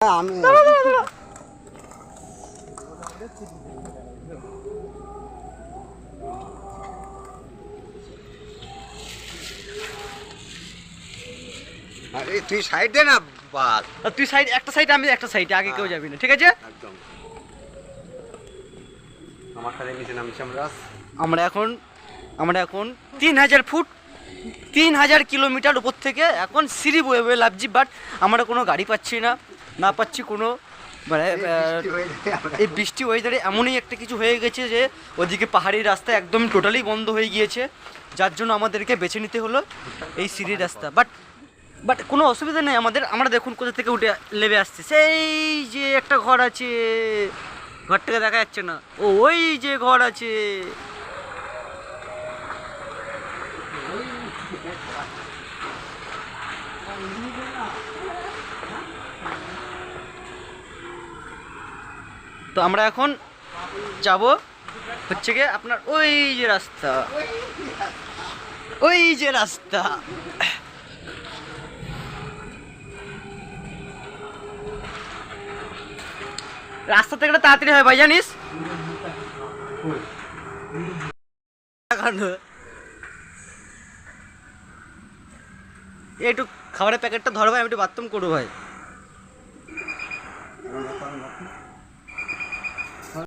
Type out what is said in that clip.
আমি আরে তুই সাইড দে না বাস আর তুই সাইড একটা সাইড আমি একটা সাইডে আগে কেউ যাবি না ঠিক আছে? একদম। আমার খালি নিচে নামছি আমরা। আমরা এখন আমরা এখন তিন হাজার ফুট তিন হাজার কিলোমিটার উপর থেকে এখন সিঁড়ি বয়ে বয়ে লাভছি বাট আমরা কোনো গাড়ি পাচ্ছি না। না পাচ্ছি কোনো মানে এই বৃষ্টি ওয়েদারে এমনই একটা কিছু হয়ে গেছে যে ওদিকে পাহাড়ি রাস্তা একদম টোটালি বন্ধ হয়ে গিয়েছে। যার জন্য আমাদেরকে বেছে নিতে হলো এই সিঁড়ি রাস্তা। বাট বাট কোনো অসুবিধা নেই আমাদের আমরা দেখুন কোথা থেকে উঠে লেবে আসছে। সেই যে একটা ঘর আছে ঘরটাকে দেখা যাচ্ছে না। ও ওই যে ঘর আছে। তো আমরা এখন যাব হচ্ছে গিয়ে আপনার ওই যে রাস্তা। ওই যে রাস্তা। রাস্তা থেকে তাড়াতাড়ি হয় ভাই জানিস? একটু খাবারের প্যাকেটটা ধরো ভাই আমি একটু বাথরুম করব ভাই।